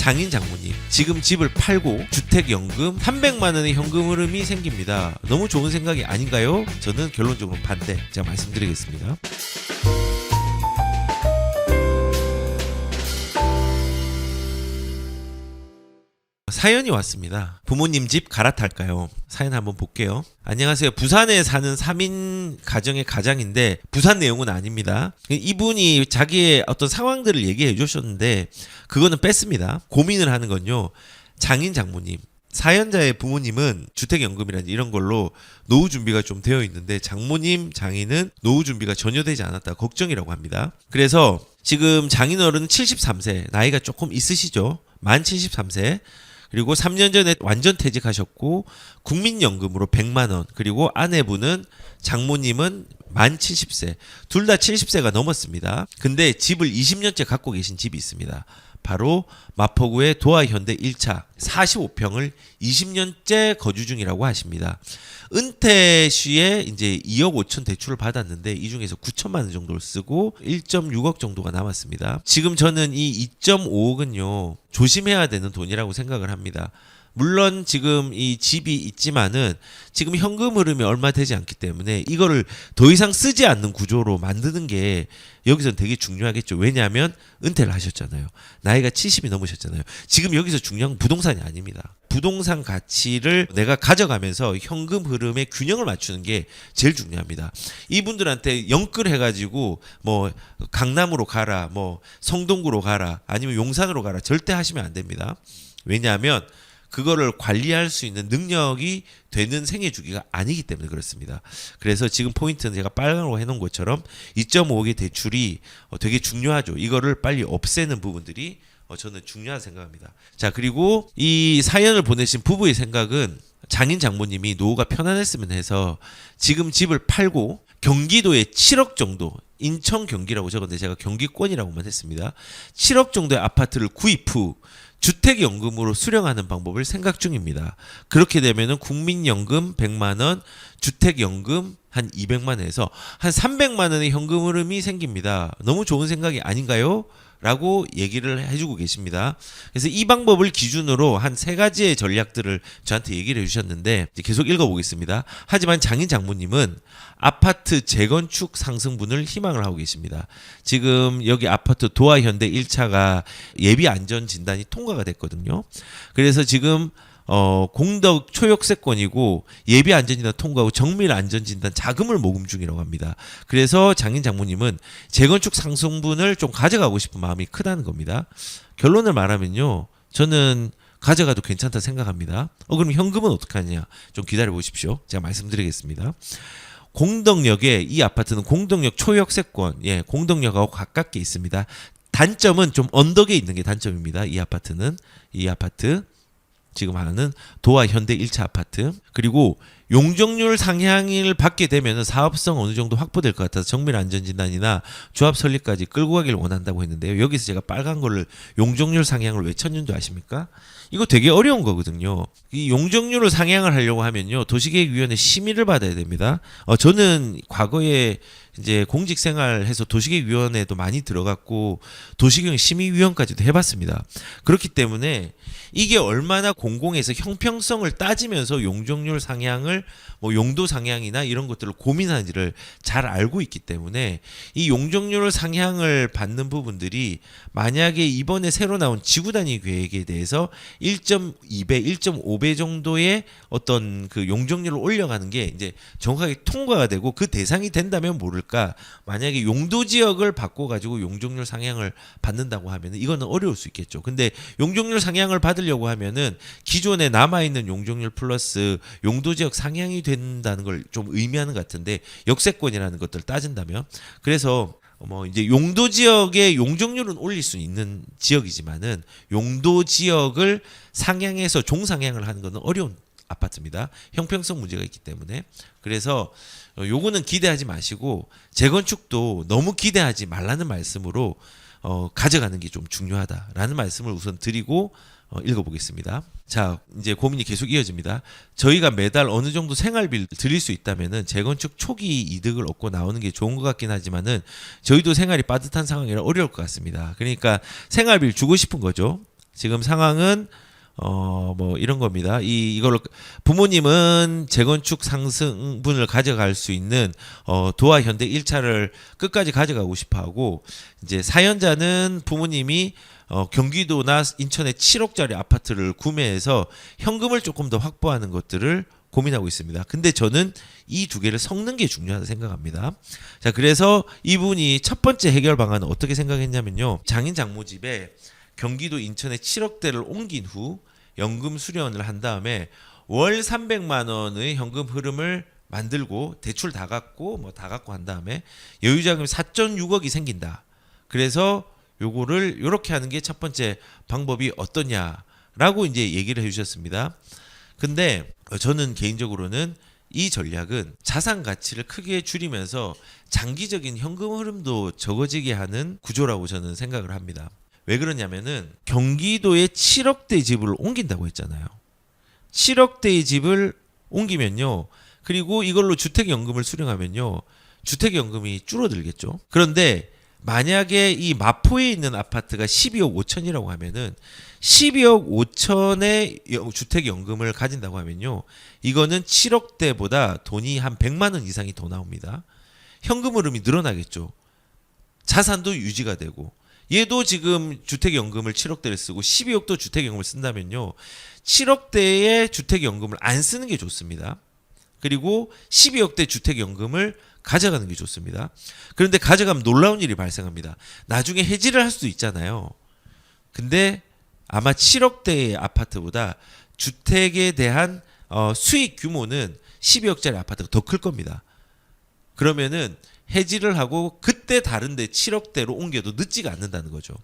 장인 장모님 지금 집을 팔고 주택연금 300만 원의 현금 흐름이 생깁니다. 너무 좋은 생각이 아닌가요? 저는 결론적으로 반대. 제가 말씀드리겠습니다. 사연이 왔습니다. 부모님 집 갈아탈까요? 사연 한번 볼게요. 안녕하세요. 부산에 사는 3인 가정의 가장인데 부산 내용은 아닙니다. 이분이 자기의 어떤 상황들을 얘기해 주셨는데 그거는 뺐습니다. 고민을 하는 건요. 장인 장모님 사연자의 부모님은 주택연금이라든지 이런 걸로 노후 준비가 좀 되어 있는데 장모님 장인은 노후 준비가 전혀 되지 않았다 걱정이라고 합니다. 그래서 지금 장인어른 73세 나이가 조금 있으시죠? 만 73세 그리고 3년 전에 완전 퇴직하셨고 국민연금으로 100만 원 그리고 아내분은 장모님은 만 70세 둘 다 70세가 넘었습니다. 근데 집을 20년째 갖고 계신 집이 있습니다. 바로 마포구의 도하현대 1차 45평을 20년째 거주 중이라고 하십니다. 은퇴 시에 이제 2억 5천 대출을 받았는데 이 중에서 9천만 원 정도를 쓰고 1.6억 정도가 남았습니다. 지금 저는 이 2.5억은요 조심해야 되는 돈이라고 생각을 합니다. 물론 지금 이 집이 있지만은 지금 현금 흐름이 얼마 되지 않기 때문에 이거를 더 이상 쓰지 않는 구조로 만드는 게 여기서 되게 중요하겠죠. 왜냐하면 은퇴를 하셨잖아요. 나이가 70이 넘으셨잖아요. 지금 여기서 중요한 건 부동산이 아닙니다. 부동산 가치를 내가 가져가면서 현금 흐름의 균형을 맞추는 게 제일 중요합니다. 이분들한테 영끌 해가지고 뭐 강남으로 가라, 뭐 성동구로 가라, 아니면 용산으로 가라 절대 하시면 안 됩니다. 왜냐하면 그거를 관리할 수 있는 능력이 되는 생애 주기가 아니기 때문에 그렇습니다. 그래서 지금 포인트는 제가 빨간으로 해놓은 것처럼 2.5억의 대출이 어, 되게 중요하죠. 이거를 빨리 없애는 부분들이 어, 저는 중요하다 생각합니다. 자 그리고 이 사연을 보내신 부부의 생각은 장인 장모님이 노후가 편안했으면 해서 지금 집을 팔고 경기도에 7억 정도 인천 경기라고 적었는데 제가 경기권이라고만 했습니다. 7억 정도의 아파트를 구입 후 주택연금으로 수령하는 방법을 생각 중입니다. 그렇게 되면은 국민연금 100만 원, 주택연금 한 200만 원에서 한 300만 원의 현금 흐름이 생깁니다. 너무 좋은 생각이 아닌가요? 라고 얘기를 해주고 계십니다. 그래서 이 방법을 기준으로 한 세 가지의 전략들을 저한테 얘기를 해주셨는데 계속 읽어보겠습니다. 하지만 장인 장모님은 아파트 재건축 상승분을 희망을 하고 계십니다. 지금 여기 아파트 도하현대 1차가 예비 안전 진단이 통과가 됐거든요. 그래서 지금 어, 공덕 초역세권이고 예비 안전진단 통과하고 정밀 안전진단 자금을 모금 중이라고 합니다. 그래서 장인 장모님은 재건축 상승분을 좀 가져가고 싶은 마음이 크다는 겁니다. 결론을 말하면요. 저는 가져가도 괜찮다 생각합니다. 어, 그럼 현금은 어떻게 하냐? 좀 기다려 보십시오. 제가 말씀드리겠습니다. 공덕역에 이 아파트는 공덕역 초역세권, 예, 공덕역하고 가깝게 있습니다. 단점은 좀 언덕에 있는 게 단점입니다. 이 아파트는 이 아파트 지금 하는 도화 현대 1차 아파트 그리고 용적률 상향을 받게 되면 사업성 어느 정도 확보될 것 같아서 정밀 안전 진단이나 조합 설립까지 끌고 가길 원한다고 했는데요. 여기서 제가 빨간 거를 용적률 상향을 왜 쳤는 줄 아십니까? 이거 되게 어려운 거거든요. 이 용적률을 상향을 하려고 하면요. 도시계획위원회 심의를 받아야 됩니다. 어, 저는 과거에 이제 공직 생활해서 도시계획위원회도 많이 들어갔고 도시경 심의위원까지도 해봤습니다. 그렇기 때문에 이게 얼마나 공공에서 형평성을 따지면서 용적률 상향을 뭐 용도 상향이나 이런 것들을 고민하는지를 잘 알고 있기 때문에 이 용적률 상향을 받는 부분들이 만약에 이번에 새로 나온 지구 단위 계획에 대해서 1.2배, 1.5배 정도의 어떤 그 용적률을 올려가는 게 이제 정확하게 통과가 되고 그 대상이 된다면 모를까 만약에 용도 지역을 바꿔 가지고 용적률 상향을 받는다고 하면 이거는 어려울 수 있겠죠. 근데 용적률 상향을 받으려고 하면은 기존에 남아 있는 용적률 플러스 용도 지역 상향이 된다는 걸 좀 의미하는 것 같은데 역세권이라는 것들을 따진다면 그래서 뭐 이제 용도 지역의 용적률은 올릴 수 있는 지역이지만은 용도 지역을 상향해서 종상향을 하는 것은 어려운 아파트입니다. 형평성 문제가 있기 때문에 그래서 어, 요거는 기대하지 마시고 재건축도 너무 기대하지 말라는 말씀으로 어, 가져가는 게 좀 중요하다라는 말씀을 우선 드리고 어, 읽어보겠습니다. 자, 이제 고민이 계속 이어집니다. 저희가 매달 어느 정도 생활비를 드릴 수 있다면은 재건축 초기 이득을 얻고 나오는 게 좋은 것 같긴 하지만은 저희도 생활이 빠듯한 상황이라 어려울 것 같습니다. 그러니까 생활비를 주고 싶은 거죠. 지금 상황은 어 뭐 이런 겁니다. 이 이걸 부모님은 재건축 상승분을 가져갈 수 있는 어 도화 현대 1차를 끝까지 가져가고 싶어 하고 이제 사연자는 부모님이 어 경기도나 인천의 7억짜리 아파트를 구매해서 현금을 조금 더 확보하는 것들을 고민하고 있습니다. 근데 저는 이 두 개를 섞는 게 중요하다 생각합니다. 자, 그래서 이분이 첫 번째 해결 방안은 어떻게 생각했냐면요. 장인 장모 집에 경기도 인천에 7억대를 옮긴 후 연금 수령을 한 다음에 월 300만 원의 현금 흐름을 만들고 대출 다 갚고 뭐 다 갚고 한 다음에 여유 자금이 4.6억이 생긴다. 그래서 요거를 요렇게 하는 게 첫 번째 방법이 어떠냐라고 이제 얘기를 해 주셨습니다. 근데 저는 개인적으로는 이 전략은 자산 가치를 크게 줄이면서 장기적인 현금 흐름도 적어지게 하는 구조라고 저는 생각을 합니다. 왜 그러냐면은 경기도에 7억대 집을 옮긴다고 했잖아요. 7억대의 집을 옮기면요. 그리고 이걸로 주택연금을 수령하면요. 주택연금이 줄어들겠죠. 그런데 만약에 이 마포에 있는 아파트가 12억 5천이라고 하면은 12억 5천의 여- 주택연금을 가진다고 하면요. 이거는 7억대보다 돈이 한 100만 원 이상이 더 나옵니다. 현금 흐름이 늘어나겠죠. 자산도 유지가 되고 얘도 지금 주택연금을 7억대를 쓰고 12억도 주택연금을 쓴다면요. 7억대의 주택연금을 안 쓰는 게 좋습니다. 그리고 12억대 주택연금을 가져가는 게 좋습니다. 그런데 가져가면 놀라운 일이 발생합니다. 나중에 해지를 할 수도 있잖아요. 근데 아마 7억대의 아파트보다 주택에 대한 어, 수익 규모는 12억짜리 아파트가 더 클 겁니다. 그러면은 해지를 하고 그때 다른데 7억대로 옮겨도 늦지가 않는다는 거죠.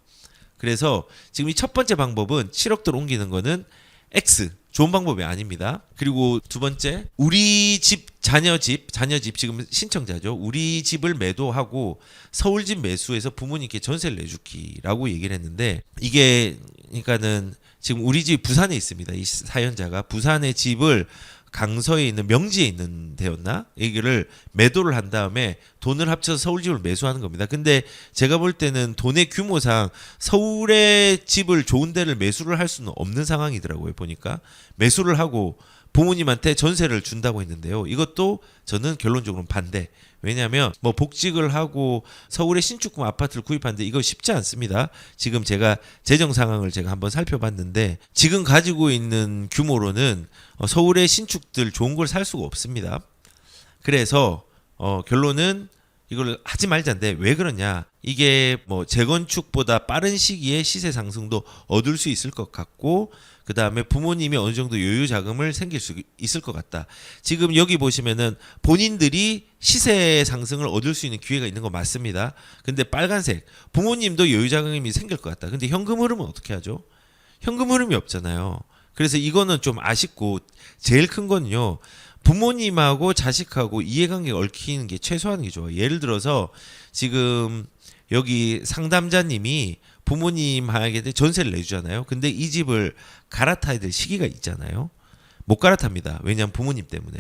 그래서 지금 이 첫 번째 방법은 7억대로 옮기는 거는 X 좋은 방법이 아닙니다. 그리고 두 번째 우리 집 자녀 집 자녀 집 지금 신청자죠. 우리 집을 매도하고 서울 집 매수해서 부모님께 전세를 내주기라고 얘기를 했는데 이게 그러니까는 지금 우리 집 부산에 있습니다. 이 사연자가 부산의 집을 강서에 있는 명지에 있는 데였나? 여기를 매도를 한 다음에 돈을 합쳐서 서울 집을 매수하는 겁니다. 근데 제가 볼 때는 돈의 규모상 서울의 집을 좋은 데를 매수를 할 수는 없는 상황이더라고요. 보니까 매수를 하고 부모님한테 전세를 준다고 했는데요. 이것도 저는 결론적으로 반대. 왜냐하면 뭐 복직을 하고 서울의 신축금 아파트를 구입하는데 이거 쉽지 않습니다. 지금 제가 재정 상황을 제가 한번 살펴봤는데 지금 가지고 있는 규모로는 어, 서울의 신축들 좋은 걸 살 수가 없습니다. 그래서 어, 결론은 이걸 하지 말자인데 왜 그러냐? 이게 뭐 재건축보다 빠른 시기에 시세 상승도 얻을 수 있을 것 같고 그 다음에 부모님이 어느 정도 여유 자금을 생길 수 있을 것 같다. 지금 여기 보시면은 본인들이 시세 상승을 얻을 수 있는 기회가 있는 거 맞습니다. 근데 빨간색 부모님도 여유 자금이 생길 것 같다. 근데 현금 흐름은 어떻게 하죠? 현금 흐름이 없잖아요. 그래서 이거는 좀 아쉽고 제일 큰 건요. 부모님하고 자식하고 이해관계가 얽히는 게 최소한인 게 좋아요. 예를 들어서 지금 여기 상담자님이 부모님에게 전세를 내주잖아요. 근데 이 집을 갈아타야 될 시기가 있잖아요. 못 갈아탑니다. 왜냐하면 부모님 때문에.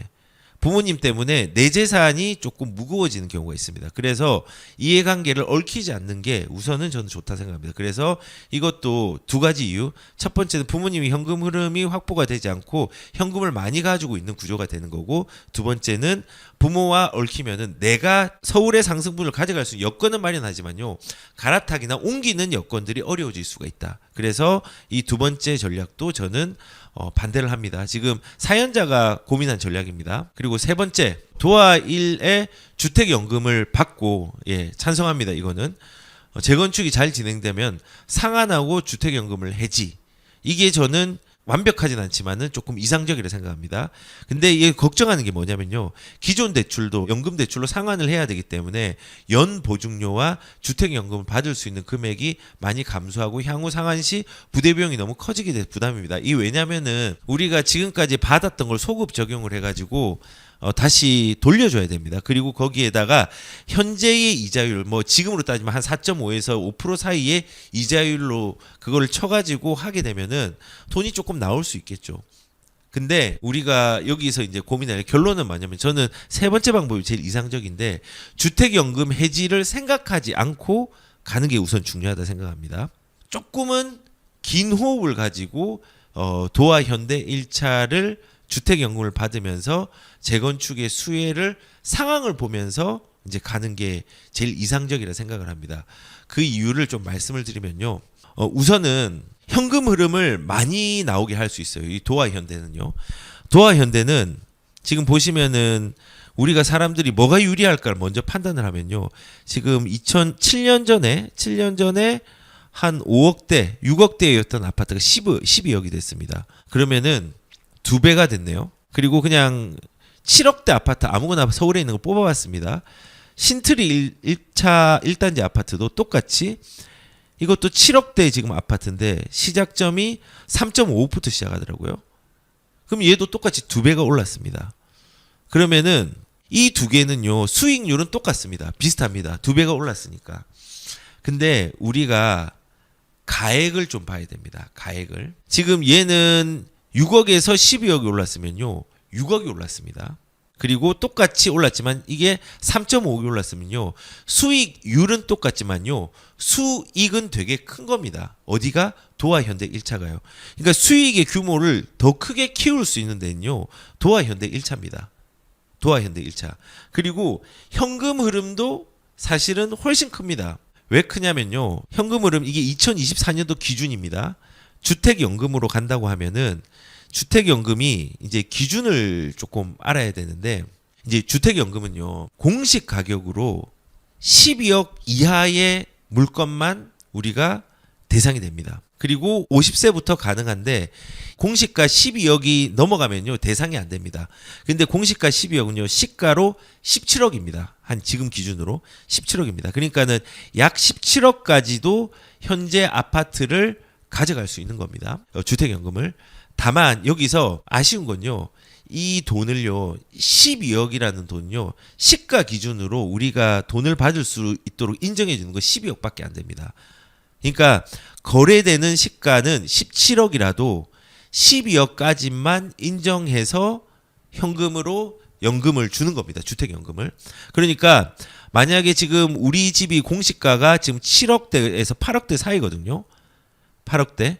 부모님 때문에 내 재산이 조금 무거워지는 경우가 있습니다. 그래서 이해관계를 얽히지 않는 게 우선은 저는 좋다 생각합니다. 그래서 이것도 두 가지 이유. 첫 번째는 부모님이 현금 흐름이 확보가 되지 않고 현금을 많이 가지고 있는 구조가 되는 거고 두 번째는 부모와 얽히면은 내가 서울의 상승분을 가져갈 수 있는 여건은 마련하지만요. 갈아타기나 옮기는 여건들이 어려워질 수가 있다. 그래서 이 두 번째 전략도 저는 어, 반대를 합니다. 지금 사연자가 고민한 전략입니다. 그리고 세 번째 도화 1의 주택연금을 받고 예 찬성합니다. 이거는 어, 재건축이 잘 진행되면 상한하고 주택연금을 해지 이게 저는 완벽하진 않지만은 조금 이상적이라 생각합니다. 근데 이게 걱정하는 게 뭐냐면요. 기존 대출도 연금 대출로 상환을 해야 되기 때문에 연 보증료와 주택 연금을 받을 수 있는 금액이 많이 감소하고 향후 상환 시 부대 비용이 너무 커지게 돼 부담입니다. 이 왜냐면은 우리가 지금까지 받았던 걸 소급 적용을 해 가지고 어, 다시 돌려줘야 됩니다. 그리고 거기에다가 현재의 이자율, 뭐 지금으로 따지면 한 4.5에서 5% 사이의 이자율로 그거를 쳐가지고 하게 되면은 돈이 조금 나올 수 있겠죠. 근데 우리가 여기서 이제 고민할 결론은 뭐냐면 저는 세 번째 방법이 제일 이상적인데 주택연금 해지를 생각하지 않고 가는 게 우선 중요하다 생각합니다. 조금은 긴 호흡을 가지고 어, 도화 현대 1차를 주택 연금을 받으면서 재건축의 수혜를 상황을 보면서 이제 가는 게 제일 이상적이라 생각을 합니다. 그 이유를 좀 말씀을 드리면요. 어, 우선은 현금 흐름을 많이 나오게 할 수 있어요. 이 도화 현대는요. 도화 현대는 지금 보시면은 우리가 사람들이 뭐가 유리할까를 먼저 판단을 하면요. 지금 2007년 전에 7년 전에 한 5억대, 6억대였던 아파트가 10, 12억이 됐습니다. 그러면은 두 배가 됐네요. 그리고 그냥 7억대 아파트 아무거나 서울에 있는 거 뽑아봤습니다. 신트리 1, 차 1단지 아파트도 똑같이 이것도 7억대 지금 아파트인데 시작점이 3.5부터 시작하더라고요. 그럼 얘도 똑같이 두 배가 올랐습니다. 그러면은 이 두 개는요 수익률은 똑같습니다. 비슷합니다. 두 배가 올랐으니까. 근데 우리가 가액을 좀 봐야 됩니다. 가액을. 지금 얘는 6억에서 12억이 올랐으면요. 6억이 올랐습니다. 그리고 똑같이 올랐지만 이게 3.5억이 올랐으면요. 수익률은 똑같지만요. 수익은 되게 큰 겁니다. 어디가? 도화 현대 1차가요. 그러니까 수익의 규모를 더 크게 키울 수 있는 데는요. 도화 현대 1차입니다. 도화 현대 1차. 그리고 현금 흐름도 사실은 훨씬 큽니다. 왜 크냐면요. 현금 흐름 이게 2024년도 기준입니다. 주택 연금으로 간다고 하면은 주택 연금이 이제 기준을 조금 알아야 되는데 이제 주택 연금은요. 공식 가격으로 12억 이하의 물건만 우리가 대상이 됩니다. 그리고 50세부터 가능한데 공시가 12억이 넘어가면요 대상이 안 됩니다. 근데 공시가 12억은요 시가로 17억입니다. 한 지금 기준으로 17억입니다. 그러니까는 약 17억까지도 현재 아파트를 가져갈 수 있는 겁니다. 어, 주택연금을. 다만 여기서 아쉬운 건요. 이 돈을요 12억이라는 돈요 시가 기준으로 우리가 돈을 받을 수 있도록 인정해 주는 거 12억밖에 안 됩니다. 그러니까 거래되는 시가는 17억이라도 12억까지만 인정해서 현금으로 연금을 주는 겁니다. 주택연금을. 그러니까 만약에 지금 우리 집이 공시가가 지금 7억대에서 8억대 사이거든요. 8억대.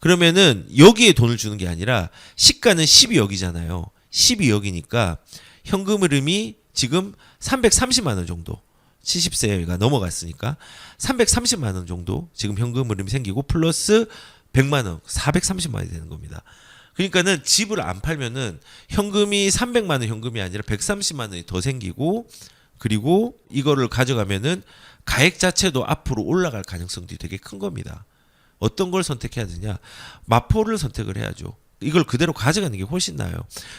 그러면은 여기에 돈을 주는 게 아니라 시가는 12억이잖아요. 12억이니까 현금 흐름이 지금 330만 원 정도. 70세가 넘어갔으니까 330만 원 정도 지금 현금 흐름이 생기고 플러스 100만 원, 430만 원이 되는 겁니다. 그러니까는 집을 안 팔면은 현금이 300만 원 현금이 아니라 130만 원이 더 생기고 그리고 이거를 가져가면은 가액 자체도 앞으로 올라갈 가능성도 되게 큰 겁니다. 어떤 걸 선택해야 되냐? 마포를 선택을 해야죠. 이걸 그대로 가져가는 게 훨씬 나아요.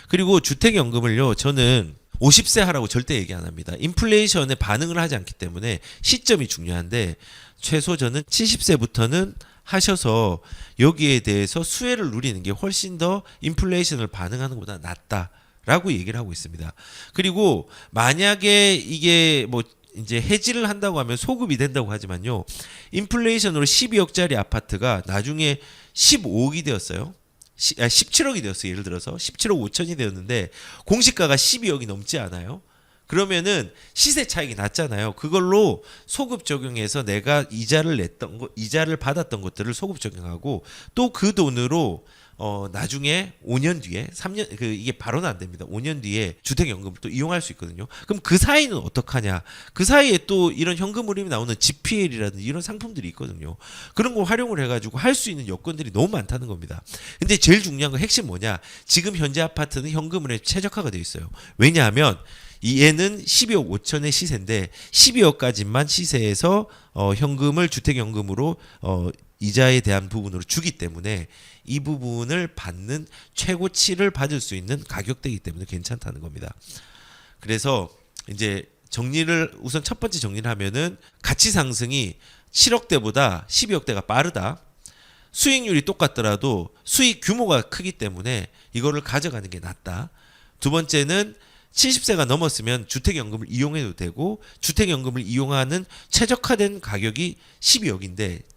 그리고 주택연금을요, 저는 50세 하라고 절대 얘기 안 합니다. 인플레이션에 반응을 하지 않기 때문에 시점이 중요한데 최소 저는 70세부터는 하셔서 여기에 대해서 수혜를 누리는 게 훨씬 더 인플레이션을 반응하는 것보다 낫다. 라고 얘기를 하고 있습니다. 그리고 만약에 이게 뭐 이제 해지를 한다고 하면 소급이 된다고 하지만요. 인플레이션으로 12억짜리 아파트가 나중에 15억이 되었어요. 시, 아, 17억이 되었어요. 예를 들어서 17억 5천이 되었는데 공시가가 12억이 넘지 않아요. 그러면은 시세 차익이 낮잖아요. 그걸로 소급 적용해서 내가 이자를 냈던 거, 이자를 받았던 것들을 소급 적용하고 또 그 돈으로 어 나중에 5년 뒤에 3년 그 이게 바로는 안 됩니다. 5년 뒤에 주택 연금을 또 이용할 수 있거든요. 그럼 그 사이는 어떡하냐? 그 사이에 또 이런 현금 흐름이 나오는 GPL이라든지 이런 상품들이 있거든요. 그런 거 활용을 해 가지고 할 수 있는 여건들이 너무 많다는 겁니다. 근데 제일 중요한 건 핵심 뭐냐? 지금 현재 아파트는 현금 흐름에 최적화가 되어 있어요. 왜냐하면 이 얘는 12억 5천의 시세인데 12억까지만 시세에서 어, 현금을 주택연금으로 어, 이자에 대한 부분으로 주기 때문에 이 부분을 받는 최고치를 받을 수 있는 가격대이기 때문에 괜찮다는 겁니다. 그래서 이제 정리를 우선 첫 번째 정리를 하면은 가치 상승이 7억대보다 12억대가 빠르다. 수익률이 똑같더라도 수익 규모가 크기 때문에 이거를 가져가는 게 낫다. 두 번째는 70세가 넘었으면 주택연금을 이용해도 되고 주택연금을 이용하는 최적화된 가격이 12억인데 딱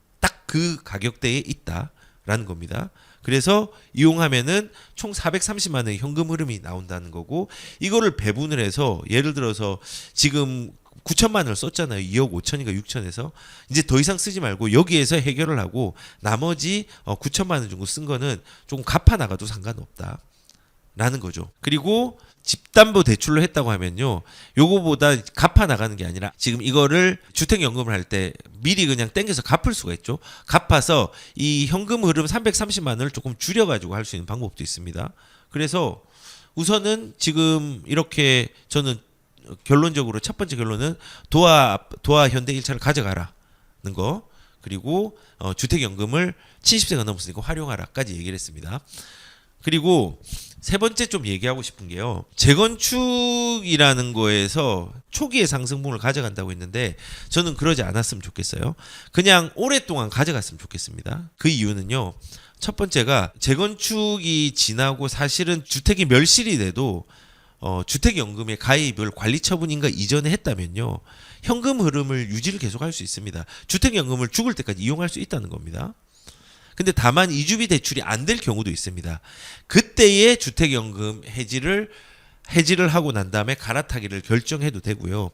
그 가격대에 있다라는 겁니다. 그래서 이용하면은 총 430만 원의 현금 흐름이 나온다는 거고 이거를 배분을 해서 예를 들어서 지금 9천만 원을 썼잖아요. 2억 5천인가 6천에서 이제 더 이상 쓰지 말고 여기에서 해결을 하고 나머지 어, 9천만 원 정도 쓴 거는 조금 갚아 나가도 상관없다. 라는 거죠. 그리고 집담보 대출로 했다고 하면요. 요거보다 갚아 나가는 게 아니라 지금 이거를 주택연금을 할 때 미리 그냥 땡겨서 갚을 수가 있죠. 갚아서 이 현금 흐름 330만 원을 조금 줄여 가지고 할 수 있는 방법도 있습니다. 그래서 우선은 지금 이렇게 저는 결론적으로 첫 번째 결론은 도화 도화 현대 1차를 가져가라는 거 그리고 어, 주택연금을 70세가 넘었으니까 활용하라까지 얘기를 했습니다. 그리고 세 번째 좀 얘기하고 싶은 게요. 재건축이라는 거에서 초기의 상승분을 가져간다고 했는데 저는 그러지 않았으면 좋겠어요. 그냥 오랫동안 가져갔으면 좋겠습니다. 그 이유는요. 첫 번째가 재건축이 지나고 사실은 주택이 멸실이 돼도 어, 주택연금의 가입을 관리처분인가 이전에 했다면요. 현금 흐름을 유지를 계속할 수 있습니다. 주택연금을 죽을 때까지 이용할 수 있다는 겁니다. 근데 다만 이주비 대출이 안 될 경우도 있습니다. 그때의 주택연금 해지를 해지를 하고 난 다음에 갈아타기를 결정해도 되고요.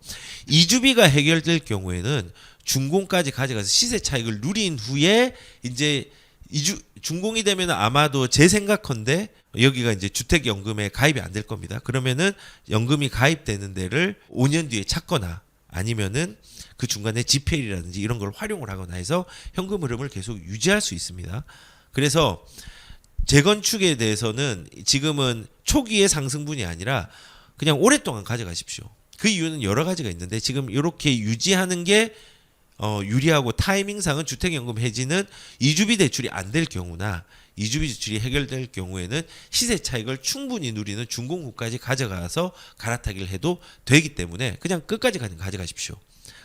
이주비가 해결될 경우에는 준공까지 가져가서 시세 차익을 누린 후에 이제 이주 준공이 되면 아마도 제 생각컨대 여기가 이제 주택연금에 가입이 안 될 겁니다. 그러면은 연금이 가입되는 데를 5년 뒤에 찾거나 아니면은 그 중간에 지폐일이라든지 이런 걸 활용을 하거나 해서 현금 흐름을 계속 유지할 수 있습니다. 그래서 재건축에 대해서는 지금은 초기의 상승분이 아니라 그냥 오랫동안 가져가십시오. 그 이유는 여러 가지가 있는데 지금 이렇게 유지하는 게 어, 유리하고 타이밍상은 주택연금 해지는 이주비 대출이 안 될 경우나 이주비 대출이 해결될 경우에는 시세 차익을 충분히 누리는 준공후까지 가져가서 갈아타기를 해도 되기 때문에 그냥 끝까지 가져가십시오.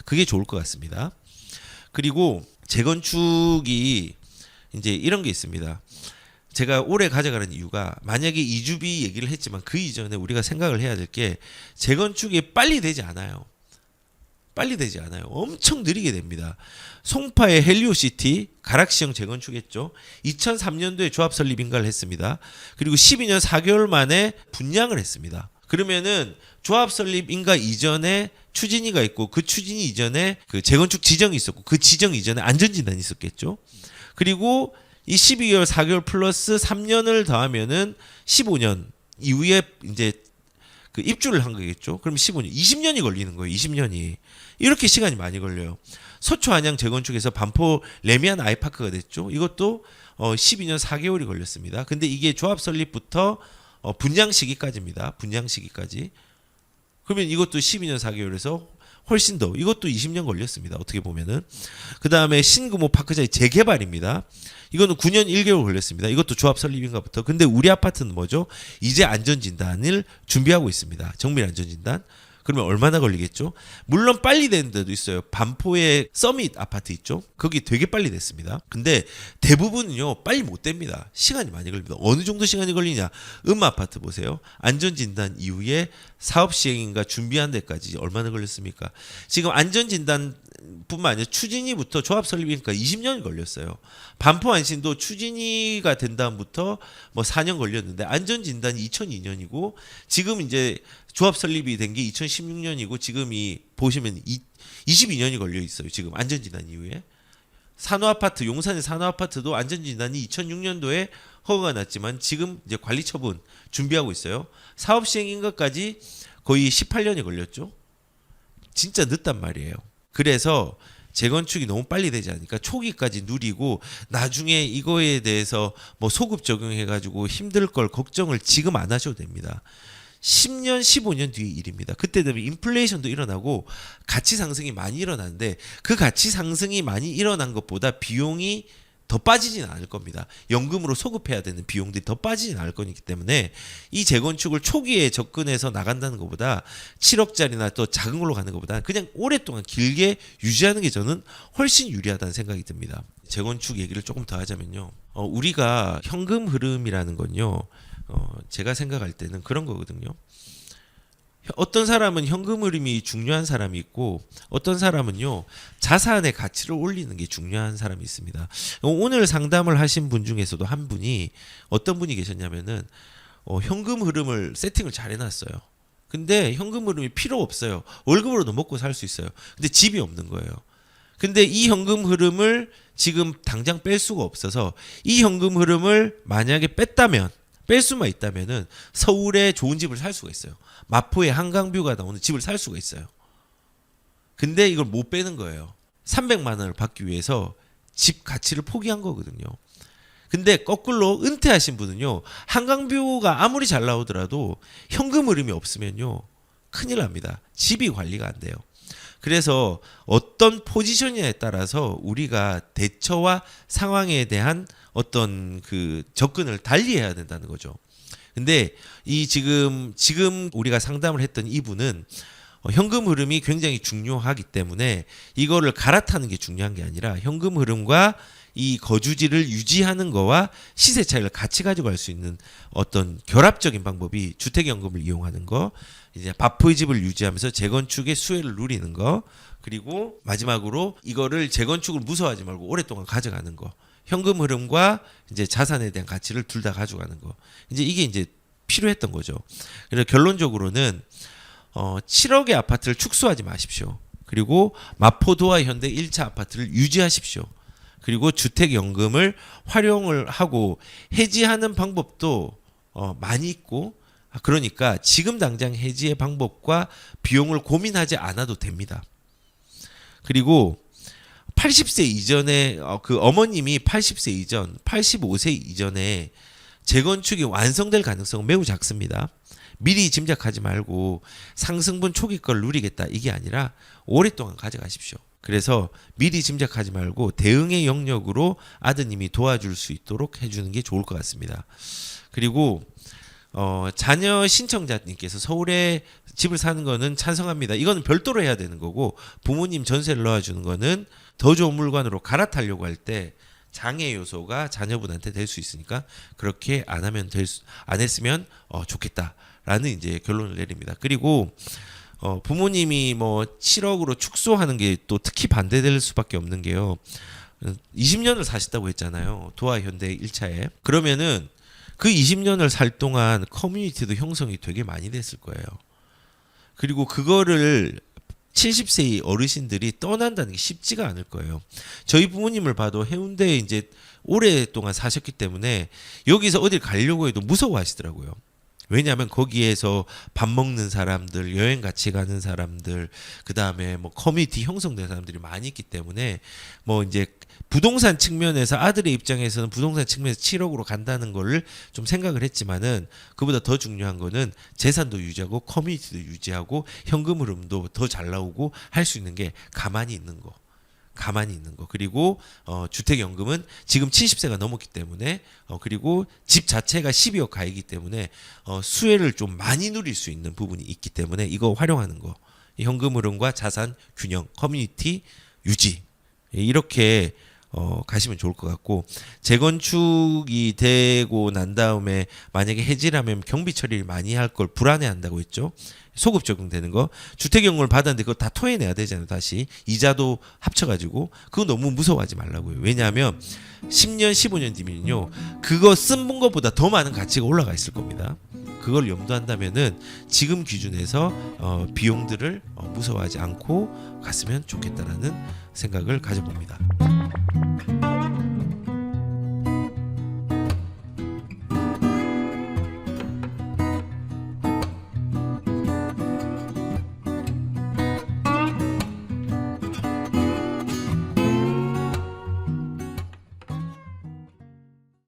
그게 좋을 것 같습니다. 그리고 재건축이 이제 이런 게 있습니다. 제가 오래 가져가는 이유가 만약에 이주비 얘기를 했지만 그 이전에 우리가 생각을 해야 될 게 재건축이 빨리 되지 않아요. 빨리 되지 않아요. 엄청 느리게 됩니다. 송파의 헬리오시티 가락시형 재건축했죠. 2003년도에 조합 설립 인가를 했습니다. 그리고 12년 4개월 만에 분양을 했습니다. 그러면은 조합 설립 인가 이전에 추진위가 있고 그 추진위 이전에 그 재건축 지정이 있었고 그 지정 이전에 안전진단이 있었겠죠. 그리고 이 12개월 4개월 플러스 3년을 더하면은 15년 이후에 이제 그 입주를 한 거겠죠. 그럼 15년, 20년이 걸리는 거예요. 20년이. 이렇게 시간이 많이 걸려요. 서초 안양 재건축에서 반포 레미안 아이파크가 됐죠. 이것도 어 12년 4개월이 걸렸습니다. 근데 이게 조합 설립부터 어 분양 시기까지입니다. 분양 시기까지. 그러면 이것도 12년 4개월에서 훨씬 더 이것도 20년 걸렸습니다. 어떻게 보면은 그 다음에 신금호 파크자의 재개발입니다. 이거는 9년 1개월 걸렸습니다. 이것도 조합 설립인가부터. 근데 우리 아파트는 뭐죠? 이제 안전진단을 준비하고 있습니다. 정밀 안전진단. 그러면 얼마나 걸리겠죠? 물론 빨리 되는 데도 있어요. 반포의 서밋 아파트 있죠? 거기 되게 빨리 됐습니다. 근데 대부분은요, 빨리 못 됩니다. 시간이 많이 걸립니다. 어느 정도 시간이 걸리냐? 음 아파트 보세요. 안전진단 이후에 사업 시행인가 준비한 데까지 얼마나 걸렸습니까? 지금 안전진단 뿐만 아니라 추진위부터 조합 설립이니까 20년이 걸렸어요. 반포 안신도 추진위가 된 다음부터 뭐 4년 걸렸는데 안전 진단이 2002년이고 지금 이제 조합 설립이 된 게 2016년이고 지금 이 보시면 이, 22년이 걸려 있어요. 지금 안전 진단 이후에 산호 아파트 용산의 산호 아파트도 안전 진단이 2006년도에 허가가 났지만 지금 이제 관리 처분 준비하고 있어요. 사업 시행인 것까지 거의 18년이 걸렸죠. 진짜 늦단 말이에요. 그래서 재건축이 너무 빨리 되지 않으니까 초기까지 누리고 나중에 이거에 대해서 뭐 소급 적용해 가지고 힘들 걸 걱정을 지금 안 하셔도 됩니다. 10년, 15년 뒤의 일입니다. 그때 되면 인플레이션도 일어나고 가치 상승이 많이 일어나는데 그 가치 상승이 많이 일어난 것보다 비용이 더 빠지진 않을 겁니다. 연금으로 소급해야 되는 비용들이 더 빠지진 않을 거기 때문에 이 재건축을 초기에 접근해서 나간다는 것보다 7억짜리나 또 작은 걸로 가는 것보다 그냥 오랫동안 길게 유지하는 게 저는 훨씬 유리하다는 생각이 듭니다. 재건축 얘기를 조금 더 하자면요. 어, 우리가 현금 흐름이라는 건요. 어, 제가 생각할 때는 그런 거거든요. 어떤 사람은 현금 흐름이 중요한 사람이 있고 어떤 사람은요 자산의 가치를 올리는 게 중요한 사람이 있습니다. 오늘 상담을 하신 분 중에서도 한 분이 어떤 분이 계셨냐면은 어, 현금 흐름을 세팅을 잘 해놨어요. 근데 현금 흐름이 필요 없어요. 월급으로도 먹고 살 수 있어요. 근데 집이 없는 거예요. 근데 이 현금 흐름을 지금 당장 뺄 수가 없어서 이 현금 흐름을 만약에 뺐다면 뺄 수만 있다면은 서울에 좋은 집을 살 수가 있어요. 마포에 한강뷰가 나오는 집을 살 수가 있어요. 근데 이걸 못 빼는 거예요. 300만 원을 받기 위해서 집 가치를 포기한 거거든요. 근데 거꾸로 은퇴하신 분은요. 한강뷰가 아무리 잘 나오더라도 현금 흐름이 없으면요. 큰일 납니다. 집이 관리가 안 돼요. 그래서 어떤 포지션에 따라서 우리가 대처와 상황에 대한 어떤 그 접근을 달리해야 된다는 거죠. 근데 이 지금 지금 우리가 상담을 했던 이분은 어, 현금 흐름이 굉장히 중요하기 때문에 이거를 갈아타는 게 중요한 게 아니라 현금 흐름과 이 거주지를 유지하는 거와 시세 차이를 같이 가져갈 수 있는 어떤 결합적인 방법이 주택연금을 이용하는 거, 이제 바포의 집을 유지하면서 재건축의 수혜를 누리는 거, 그리고 마지막으로 이거를 재건축을 무서워하지 말고 오랫동안 가져가는 거. 현금 흐름과 이제 자산에 대한 가치를 둘 다 가져가는 거. 이제 이게 이제 필요했던 거죠. 그래서 결론적으로는 어 7억의 아파트를 축소하지 마십시오. 그리고 마포도와 현대 1차 아파트를 유지하십시오. 그리고 주택연금을 활용을 하고 해지하는 방법도 어 많이 있고 아, 그러니까 지금 당장 해지의 방법과 비용을 고민하지 않아도 됩니다. 그리고 80세 이전에 어, 그 어머님이 80세 이전, 85세 이전에 재건축이 완성될 가능성은 매우 작습니다. 미리 짐작하지 말고 상승분 초기 걸 누리겠다 이게 아니라 오랫동안 가져가십시오. 그래서 미리 짐작하지 말고 대응의 영역으로 아드님이 도와줄 수 있도록 해주는 게 좋을 것 같습니다. 그리고 어, 자녀 신청자님께서 서울에 집을 사는 거는 찬성합니다. 이거는 별도로 해야 되는 거고 부모님 전세를 넣어주는 거는 더 좋은 물건으로 갈아타려고 할 때 장애 요소가 자녀분한테 될 수 있으니까 그렇게 안 하면 될 수, 안 했으면 어, 좋겠다라는 이제 결론을 내립니다. 그리고 어, 부모님이 뭐 7억으로 축소하는 게 또 특히 반대될 수밖에 없는 게요. 20년을 사셨다고 했잖아요. 도화 현대 1차에. 그러면은 그 20년을 살 동안 커뮤니티도 형성이 되게 많이 됐을 거예요. 그리고 그거를 70세 어르신들이 떠난다는 게 쉽지가 않을 거예요. 저희 부모님을 봐도 해운대에 이제 오랫동안 사셨기 때문에 여기서 어딜 가려고 해도 무서워하시더라고요. 왜냐하면 거기에서 밥 먹는 사람들, 여행 같이 가는 사람들, 그 다음에 뭐 커뮤니티 형성된 사람들이 많이 있기 때문에 뭐 이제 부동산 측면에서 아들의 입장에서는 부동산 측면에서 7억으로 간다는 거를 좀 생각을 했지만은 그보다 더 중요한 거는 재산도 유지하고 커뮤니티도 유지하고 현금 흐름도 더 잘 나오고 할 수 있는 게 가만히 있는 거. 가만히 있는 거. 그리고 어, 주택연금은 지금 70세가 넘었기 때문에 어, 그리고 집 자체가 12억 가이기 때문에 어, 수혜를 좀 많이 누릴 수 있는 부분이 있기 때문에 이거 활용하는 거. 이 현금 흐름과 자산 균형 커뮤니티 유지. 예, 이렇게 어, 가시면 좋을 것 같고 재건축이 되고 난 다음에 만약에 해지라면 경비 처리를 많이 할 걸 불안해한다고 했죠. 소급 적용되는 거 주택연금을 받았는데 그거 다 토해내야 되잖아요. 다시 이자도 합쳐가지고 그거 너무 무서워하지 말라고요. 왜냐하면 10년 15년 뒤면요 그거 쓴 것보다 더 많은 가치가 올라가 있을 겁니다. 그걸 염두한다면은 지금 기준에서 어, 비용들을 어, 무서워하지 않고 갔으면 좋겠다라는 생각을 가져봅니다.